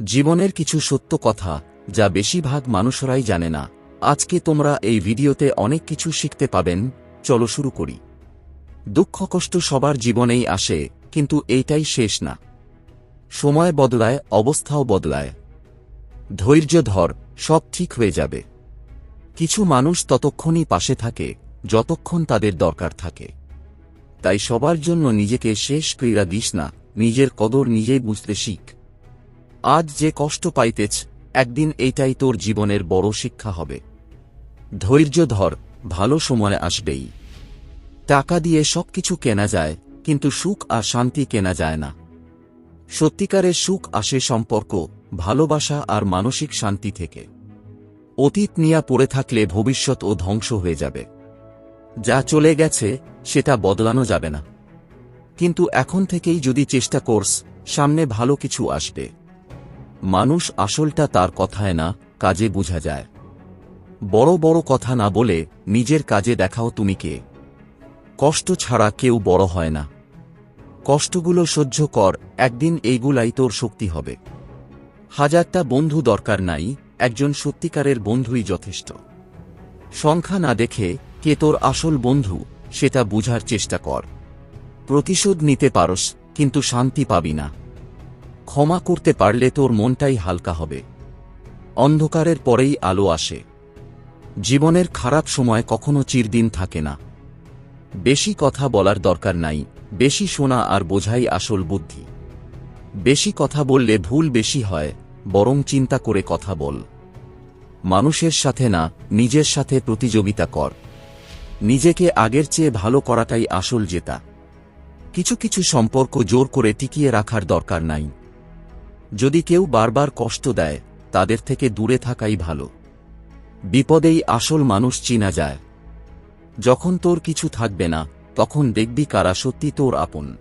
জীবনের কিছু সত্য কথা, যা বেশিরভাগ মানুষরাই জানে না। আজকে তোমরা এই ভিডিওতে অনেক কিছু শিখতে পাবেন। চলো শুরু করি। দুঃখ কষ্ট সবার জীবনেই আসে, কিন্তু এইটাই শেষ না। সময় বদলায়, অবস্থাও বদলায়। ধৈর্য ধর, সব ঠিক হয়ে যাবে। কিছু মানুষ ততক্ষণই পাশে থাকে, যতক্ষণ তাদের দরকার থাকে। তাই সবার জন্য নিজেকে শেষ ক্রীড়া দিস না, নিজের কদর নিজেই বুঝতে শিখ। আজ যে কষ্ট পাইতেছ, একদিন এইটাই তোর জীবনের বড় শিক্ষা হবে। ধৈর্য ধর, ভালো সময় আসবেই। টাকা দিয়ে সবকিছু কেনা যায়, কিন্তু সুখ আর শান্তি কেনা যায় না। সত্যিকারের সুখ আসে সম্পর্ক, ভালোবাসা আর মানসিক শান্তি থেকে। অতীত নিয়ে পড়ে থাকলে ভবিষ্যৎ ও ধ্বংস হয়ে যাবে। যা চলে গেছে, সেটা বদলানো যাবে না। কিন্তু এখন থেকেই যদি চেষ্টা করস, সামনে ভালো কিছু আসবে। মানুষ আসলটা তার কথায় না, কাজে বোঝা যায়। বড় বড় কথা না বলে নিজের কাজে দেখাও তুমি কে। কষ্ট ছাড়া কেউ বড় হয় না। কষ্টগুলো সহ্য কর, একদিন এইগুলাই তোর শক্তি হবে। হাজারটা বন্ধু দরকার নাই, একজন সত্যিকারের বন্ধুই যথেষ্ট। সংখ্যা না দেখে কে তোর আসল বন্ধু, সেটা বুঝার চেষ্টা কর। প্রতিশোধ নিতে পারস, কিন্তু শান্তি পাবি না। ক্ষমা করতে পারলে তোর মনটাই হালকা হবে। অন্ধকারের পরেই আলো আসে। জীবনের খারাপ সময় কখনো চিরদিন থাকে না। বেশি কথা বলার দরকার নাই, বেশি শোনা আর বোঝাই আসল বুদ্ধি। বেশি কথা বললে ভুল বেশি হয়, বরং চিন্তা করে কথা বল। মানুষের সাথে না, নিজের সাথে প্রতিযোগিতা কর। নিজেকে আগের চেয়ে ভালো করাটাই আসল জেতা। কিছু কিছু সম্পর্ক জোর করে টিকিয়ে রাখার দরকার নাই। যদি কেউ বারবার কষ্ট দেয়, তাদের থেকে দূরে থাকাই ভালো। বিপদেই আসল মানুষ চিনা যায়। যখন তোর কিছু থাকবে না, তখন দেখবি কারা সত্যি তোর আপন।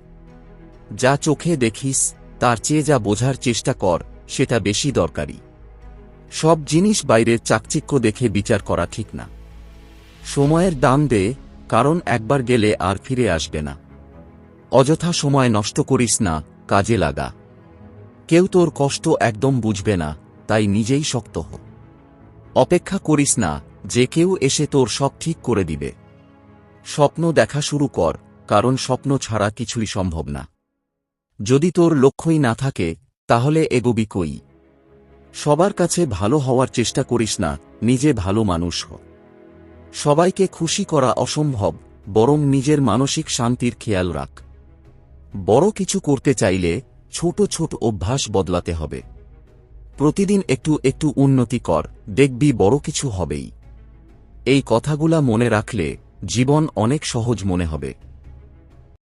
যা চোখে দেখিস, তার চেয়ে যা বোঝার চেষ্টা কর, সেটা বেশি দরকারি। সব জিনিস বাইরের চাকচিক্য দেখে বিচার করা ঠিক না। সময়ের দাম দে, কারণ একবার গেলে আর ফিরে আসবে না। অযথা সময় নষ্ট করিস না, কাজে লাগা। কেউ তোর কষ্ট একদম বুঝবে না, তাই নিজেই শক্ত হ। অপেক্ষা করিস না, যে কেউ এসে তোর সব ঠিক করে দিবে। স্বপ্ন দেখা শুরু কর, কারণ স্বপ্ন ছাড়া কিছুই সম্ভব না। যদি তোর লক্ষ্যই না থাকে, তাহলে এগোবি কই? সবার কাছে ভালো হওয়ার চেষ্টা করিস না, নিজে ভালো মানুষ হ। সবাইকে খুশি করা অসম্ভব, বরং নিজের মানসিক শান্তির খেয়াল রাখ। বড় কিছু করতে চাইলে ছোট ছোট অভ্যাস বদলাতে হবে। প্রতিদিন একটু একটু উন্নতি কর, দেখবি বড় কিছু হবেই। এই কথাগুলা মনে রাখলে জীবন অনেক সহজ মনে হবে।